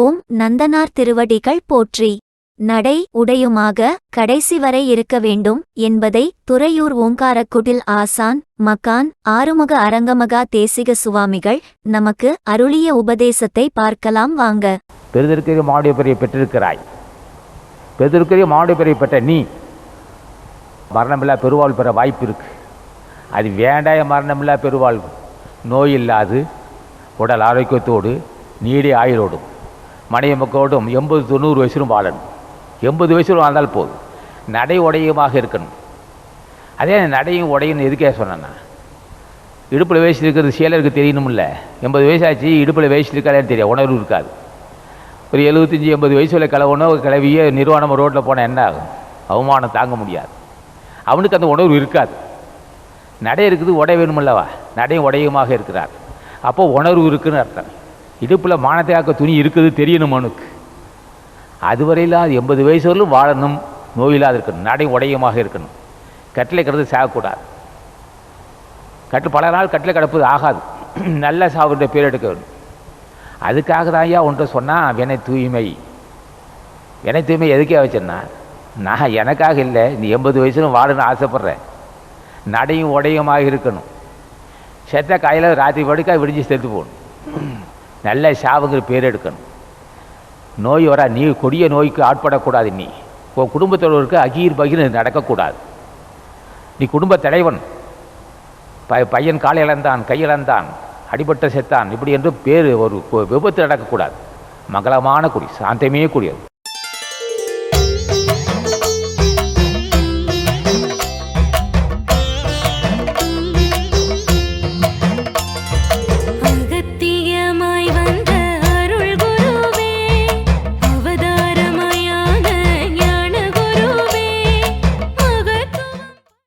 ஓம் நந்தனார் திருவடிகள் போற்றி. நடை உடையுமாக கடைசி வரை இருக்க வேண்டும் என்பதை துறையூர் ஓங்காரக்குடில் ஆசான் மகான் ஆறுமுக அரங்கமகா தேசிக சுவாமிகள் நமக்கு அருளிய உபதேசத்தை பார்க்கலாம் வாங்க. பெருதற்கரிய மாவுடைய பெரிய பெற்றிருக்கிறாய். பெருதற்கரிய மாவுடைய பெரிய பெற்ற நீ. மரணமில்லா பெருவாழ்வு பெற வாய்ப்பு இருக்கு அது வேண்டாய மரணமில்லா பெருவாழ்வு. நோய் இல்லாது உடல் ஆரோக்கியத்தோடு நீடி ஆயுளோடும். மனைவி மக்களோடும் எண்பது தொண்ணூறு வயசிலும் வாழணும். எண்பது வயசிலும் வாழ்ந்தால் போதும். நடை உடையமாக இருக்கணும். அதே நடையும் உடையும் எதுக்கே சொன்னேன்னா இடுப்பில் வயசு இருக்கிறது சேலருக்கு தெரியணும்ல எண்பது வயசாச்சு இடுப்பில் வயசு இருக்காதேன்னு தெரியும் உணர்வு இருக்காது. ஒரு எழுபத்தஞ்சி எண்பது வயசு கிளவுனோ கிளவியே கிளவிய நிர்வாணம் ரோட்டில் போனால் என்ன ஆகும்? அவமானம் தாங்க முடியாது. அவனுக்கு அந்த உணர்வு இருக்காது. நடை இருக்குது உடை வேணுமில்லவா? நடையும் உடையுமாக இருக்கிறார். அப்போ உணர்வு இருக்குன்னு அர்த்தம். இடுப்பில் மானத்தையாக்க துணி இருக்குது தெரியணும் அவனுக்கு. அதுவரையில் அது எண்பது வயசு வரலும் வாழணும் நோயில்லாத இருக்கணும் நடை உடையமாக இருக்கணும். கட்டிலை கிடந்து சாகக்கூடாது. கட்டு பல நாள் கட்டில் கிடப்பது ஆகாது. நல்ல சாவுன்ற பேர் எடுக்க வேண்டும். அதுக்காக தான் ஐயா ஒன்றை சொன்னால் வினை தூய்மை. வினை தூய்மை எதுக்கே வச்சேன்னா நான் எனக்காக இல்லை நீ எண்பது வயசுலும் வாழணும்னு ஆசைப்பட்றேன். நடையும் உடையுமாக இருக்கணும். செத்த காயில் ராத்திரி படுக்கா விடிஞ்சு செத்து போகணும். நல்ல சாவுங்கிற பேர் எடுக்கணும். நோய் வரா நீ கொடிய நோய்க்கு ஆட்படக்கூடாது நீ. உன் குடும்பத்தோடவருக்கு அகீர் பகீர் நடக்கக்கூடாது. நீ குடும்ப தலைவன். ப பையன் காலை இழந்தான் கையிழந்தான் அடிபட்ட செத்தான் இப்படி என்று பேர் ஒரு விபத்து நடக்கக்கூடாது. மங்களமான குடி சாந்தமே கூடியது.